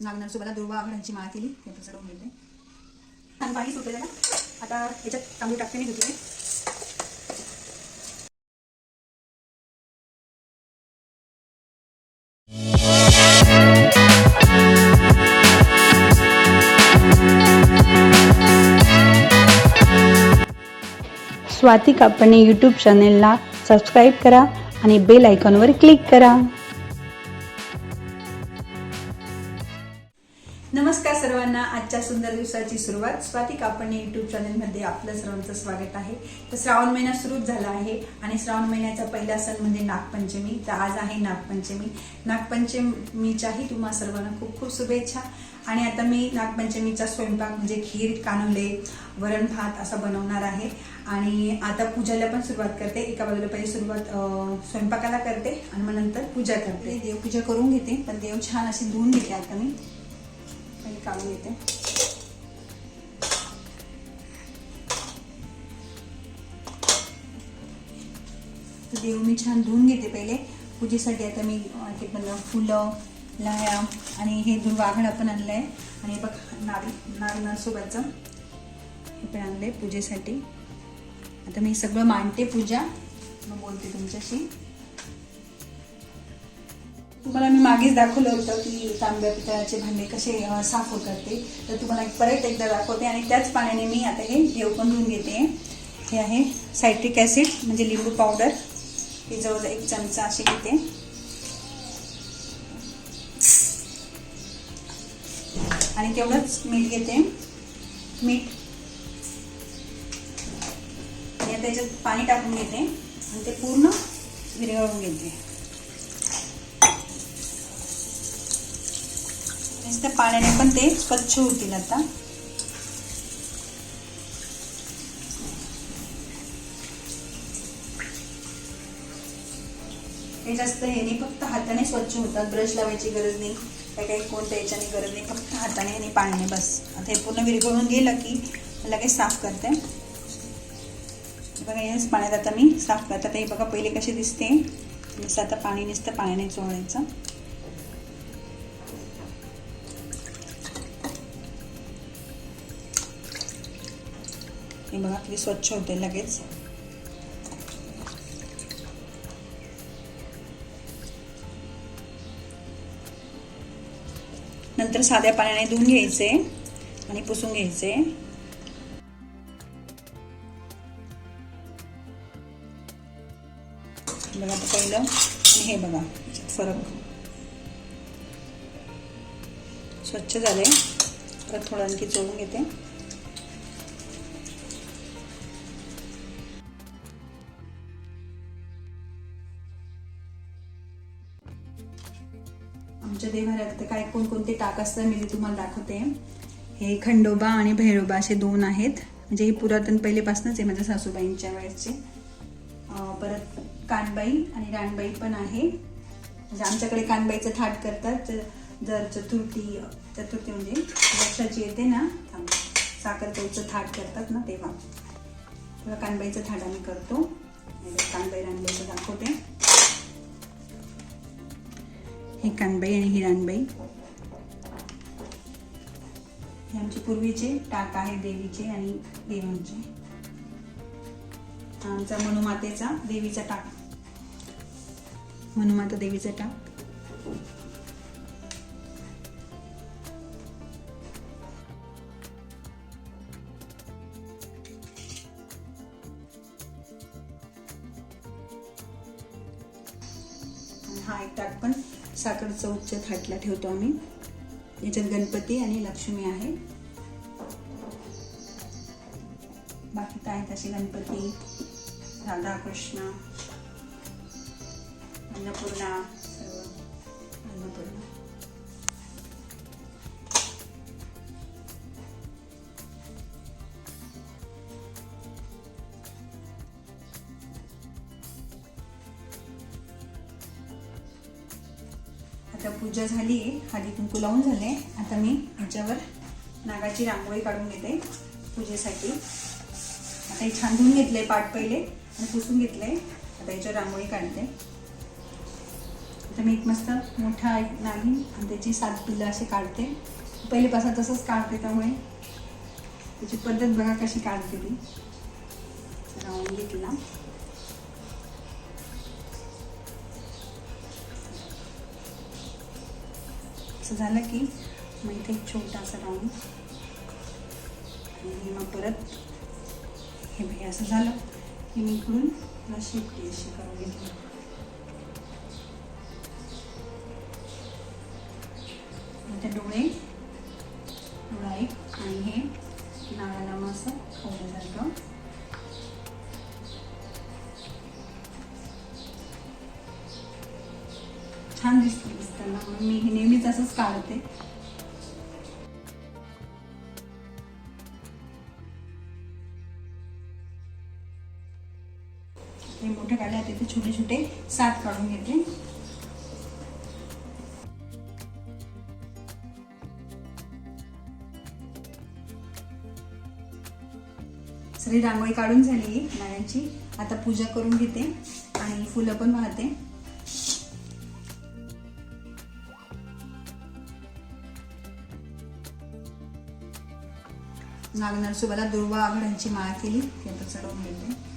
नागनारसोबत दुर्वा आघाड्यांची माळा केली. हे पण सर्व मिळते छान पाणी सुटलं ना आता याच्यात तांदूळ टाकते मी धुतले स्वाती कापणे यूट्यूब चॅनेलला सबस्क्राईब करा. आणि बेल आयकॉनवर क्लिक करा. नमस्कार सर्वांना आजच्या सुंदर दिवसाची सुरुवात. स्वाती आपण युट्यूब चॅनलमध्ये आपलं सर्वांचं स्वागत आहे. तर श्रावण महिना सुरूच झाला आहे आणि श्रावण महिन्याचा पहिला सण म्हणजे नागपंचमी. तर आज आहे नागपंचमी. नागपंचमीच्याही तुम्हा सर्वांना खूप खूप शुभेच्छा. आणि आता मी नागपंचमीचा स्वयंपाक म्हणजे खीर कानुले वरण भात असा बनवणार आहे. आणि आता पूजाला पण सुरुवात करते. एका बाजूला पहिले सुरुवात स्वयंपाकाला करते आणि मग नंतर पूजा करते. देवपूजा करून घेते पण देव छान अशी धुवून घेते आता मी. पहिले काढून घेते. देव मी छान धुवून घेते पहिले. पूजेसाठी आता मी ते पण फुलं लाह्या आणि हे दोन वाघडा पण आणलं आहे आणि बघ नारी नारळासोबतचं हे पण आणलं आहे पूजेसाठी. आता मी सगळं मांडते पूजा. मग बोलते तुमच्याशी. तुम्हाला मी मागेच दाखवलं होतं की तांब्या पितळाचे भांडे कसे साफ होतात ते. तर तुम्हाला एक परत एकदा दाखवते आणि त्याच पाण्याने मी आता हे देव पण धुवून घेते. हे आहे सायट्रिक ॲसिड म्हणजे लिंबू पावडर. हे जवळजवळ एक चमचा असे घेते. आणि तेवढंच मीठ घेते. मीठ त्याच्यात पाणी टाकून घेते आणि ते पूर्ण विरघळून घेते. त्या पाण्याने पण ते स्वच्छ होतील आता. हे जास्त हे नाही फक्त हाताने स्वच्छ होतात. ब्रश लावायची गरज नाही. काय काही कोणत्या याच्याने गरज नाही. फक्त हाताने आणि पाण्याने बस. आता हे पूर्ण विरघळून गेलं की लगेच साफ करते. बघा याच पाण्यात आता मी साफ करते. आता हे बघा पहिले कसे दिसते. नुसतं आता पाणी नुसतं पाण्याने चोळायचं. हे बघा किती स्वच्छ होते लगेच. नंतर साध्या पाण्याने धुवून घ्यायचे आणि पुसून घ्यायचे. बघा आता पहिलं आणि हे बघा फरक. स्वच्छ झाले परत थोडं आणखी चोळून घेते. आमच्या देवाऱ्यात तर काय कोणकोणते टाक असतात मी ते तुम्हाला दाखवते. हे खंडोबा आणि भैरोबा असे दोन आहेत. म्हणजे हे पुरातन पहिलेपासूनच आहे माझ्या सासूबाईंच्या वेळेसचे परत कानबाई आणि राणबाई पण आहे. म्हणजे आमच्याकडे कानबाईचं थाट करतात. जर चतुर्थी चतुर्थी म्हणजे वर्षाची येते ना थांब. थाट करतात ना तेव्हा. तेव्हा कानबाईचं थाट आम्ही करतो. कानबाई राणबाईचं दाखवते हे कानबाई आणि ही रानबाई. हे आमचे पूर्वीचे टाक आहे देवीचे आणि देवांचे. आमचा मनुमातेचा देवीचा टाक. हनुमाता देवीचं टाक. हा एक टाक पण साखर चौथच्या थाटला ठेवतो आम्ही. याच्यात गणपती आणि लक्ष्मी आहे. बाकी काय तसे गणपती? गणपती राधाकृष्ण अन्नपूर्णा. सर्व अन्नपूर्णा. आता पूजा झाली आहे. हळदी कुंकू लावून झाले आता मी ह्याच्यावर नागाची रांगोळी काढून घेते पूजेसाठी. आता हे छान धुवून घेतले पाट पहिले आणि पुसून घेतले आता याच्यावर रांगोळी काढते. तर मी एक मस्त मोठा एक नागिन आणि त्याची सात पिल्लं असे काढते. पहिलेपासून तसंच काढते त्यामुळे. त्याची पद्धत बघा कशी काढते ती. राऊंड घेतला. असं झालं की मग इथे एक छोटासा राऊंड. आणि मग परत हे बघा असं झालं की मी इकडून मला शेपटी अशी करून घेतली. इथे डोळे डोळा एक आणि हे नाळाला मग असं खवल्यासारखं छान दिसतं दिसताना म्हणून मी हे नेहमीच असंच काढते हे मोठे काढले आता इथे छोटे छोटे सात काढून घेते सगळी रांगोळी काढून झाली नाण्यांची आता पूजा करून घेते आणि फुलं पण वाहते. नागनरसोबाला दुर्वा आघाड्यांची माळ केली ते आता चढवून घेते.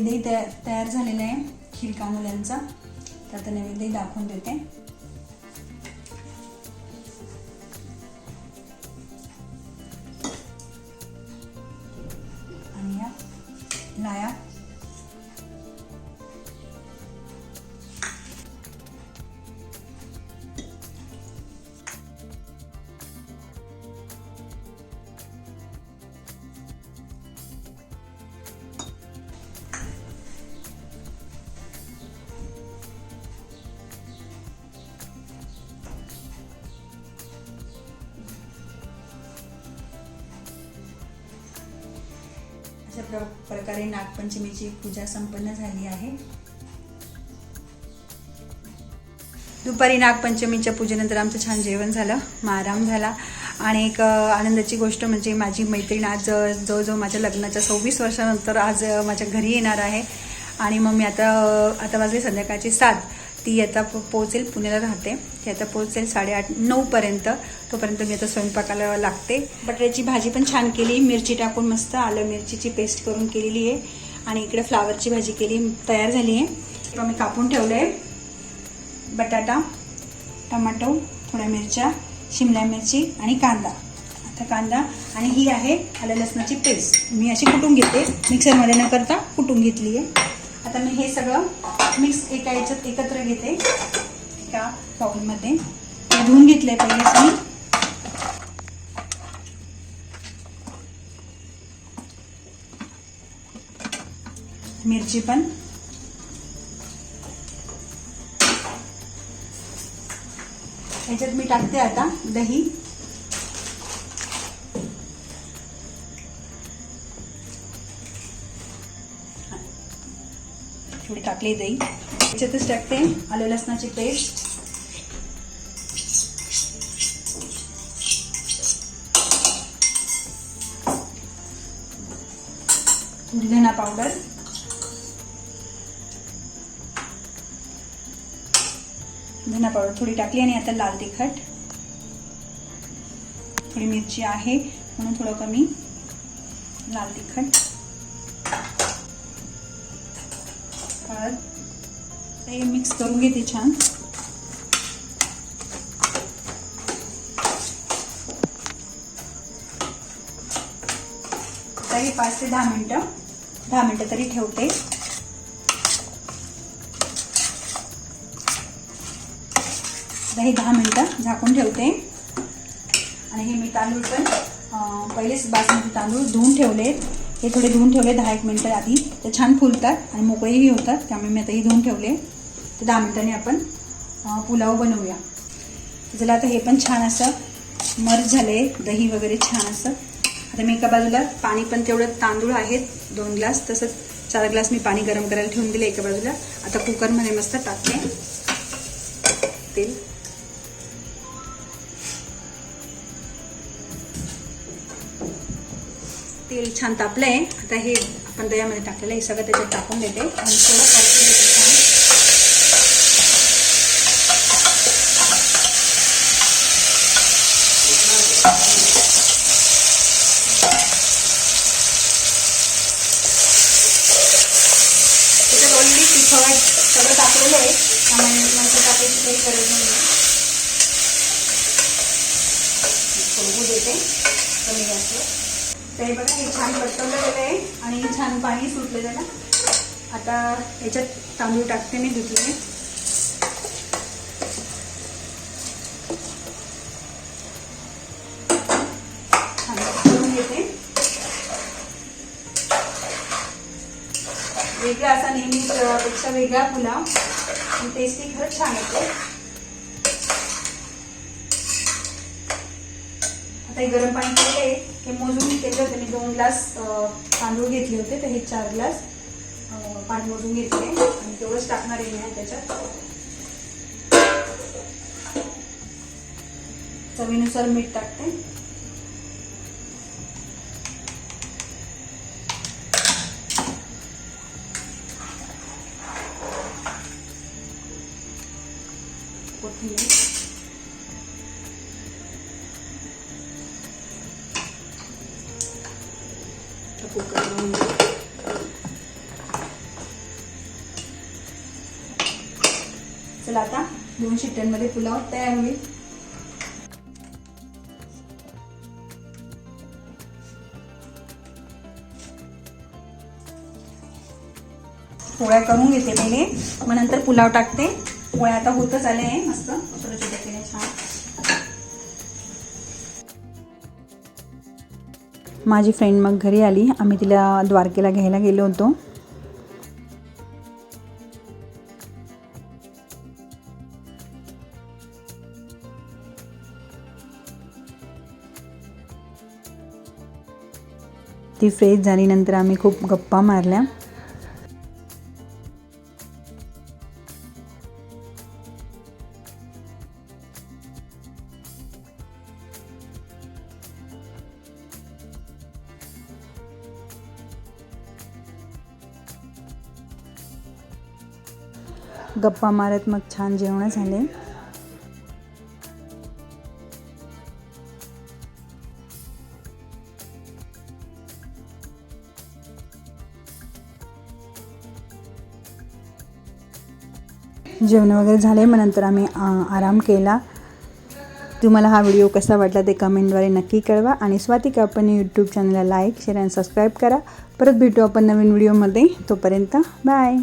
नैवेद्यही तयार तयार झालेला आहे खीर कामुल्यांचा तर आता नैवेद्यही दाखवून देते. आणि या लाया. अशा प्र प्रकारे नागपंचमीची पूजा संपन्न झाली आहे. दुपारी नागपंचमीच्या पूजेनंतर आमचं छान जेवण झालं मग आराम झाला. आणि एक आनंदाची गोष्ट म्हणजे माझी मैत्रीण आज जो जवळजवळ माझ्या लग्नाच्या सव्वीस वर्षानंतर आज माझ्या घरी येणार आहे. आणि मग मी आता आता वाजले संध्याकाळची सात. ती आता पो- पोहोचेल पुण्याला राहते. ती आता पोहोचेल साडेआठ नऊपर्यंत तोपर्यंत मी आता स्वयंपाकाला लागते. बटाट्याची भाजी पण छान केली. मिरची टाकून मस्त आलं. मिरचीची पेस्ट करून केलेली आहे. आणि इकडे फ्लावरची भाजी केली. तयार झाली आहे. तर मी कापून ठेवलं आहे बटाटा टमाटो थोड्या मिरच्या शिमला मिरची आणि कांदा. आता कांदा आणि ही आहे आलं लसणाची पेस्ट. मी अशी कुटून घेते. मिक्सरमध्ये न करता कुटून घेतली आहे. आता मी हे सगळं मिक्स एका याच्यात एकत्र घेते एका बाउलमध्ये हे धुवून घेतले पहिलेच मी. मिरची पण. याच्यात मी टाकते आता दही. थोडी टाकली दही. त्याच्यातच टाकते. आलं लसणाची पेस्ट. थोडी धना पावडर. धना पावडर थोडी टाकली आणि आता लाल तिखट. थोडी मिरची आहे म्हणून थोडं कमी. लाल तिखट. हळद. हे मिक्स करून घेते छान. तरी पाच ते दहा मिनटं दहा मिनटं तरी ठेवते. हे दहा मिनटं झाकून ठेवते. आणि हे मी तांदूळ पण पहिलेच बासमती तांदूळ धुवून ठेवलेत. हे थोडे धुवून ठेवले दहा एक मिनटं आधी. ते छान फुलतात आणि मोकळेही होतात त्यामुळे मी आता हे धुवून ठेवले. तर दहा मिनिटांनी आपण पुलाव बनवूया. जरा आता हे पण छान असं मर्ज झालं आहे दही वगैरे छान असं. आता मी एका बाजूला पाणी पण तेवढं तांदूळ आहेत दोन ग्लास तसंच चार ग्लास मी पाणी गरम करायला ठेवून दिले एका बाजूला. आता कुकरमध्ये मस्त टाकते. तेल छान तापलं आहे आता हे आपण दह्यामध्ये टाकलेलं आहे. हे सगळं त्याच्यात टाकून देते. आणि थोडं परतून देते छान. ऑलरेडी तिखट सगळं टाकलेलं आहे. त्यामुळे नंतर टाकायची काही गरज नाही. देते. कमी गॅसवर ते बघा हे छान परतवलं गेलं आहे आणि छान पाणी सुटलं त्याला. आता याच्यात तांदूळ टाकते मी धुतलेले छान करून घेते. वेगळा असा नेहमी पेक्षा वेगळा पुलाव. आणि टेस्टी खरंच छान येते. आता हे गरम पाणी केले हे मोजून केलं होतं. मी दोन ग्लास तांदूळ घेतले होते. तर हे चार ग्लास पाणी मोजून घेतले. आणि तेवढंच टाकणार आहे मी त्याच्यात. चवीनुसार मीठ टाकते. आता चला आता दोन शिट्ट्यांमध्ये पुलाव तयार होईल. पोळ्या करून घेते पहिले. मग नंतर पुलाव टाकते. पोळ्या आता होतच आले आहे. मस्त. छोट्या छोट्या केल्या छान. माझी फ्रेंड मग घरी आली. आम्ही तिला द्वारकेला घ्यायला गेलो होतो. ती फ्रेश झाल्यानंतर आम्ही खूप गप्पा मारल्या. गप्पा मारत मग छान जेवण झाले. जेवण वगैरे झाले मग नंतर आम्ही आराम केला. तुम्हाला हा व्हिडिओ कसा वाटला ते कमेंटद्वारे नक्की कळवा आणि स्वाती आपण यूट्यूब चॅनलला लाईक शेअर आणि सबस्क्राईब करा. परत भेटू आपण नवीन व्हिडिओमध्ये. तोपर्यंत बाय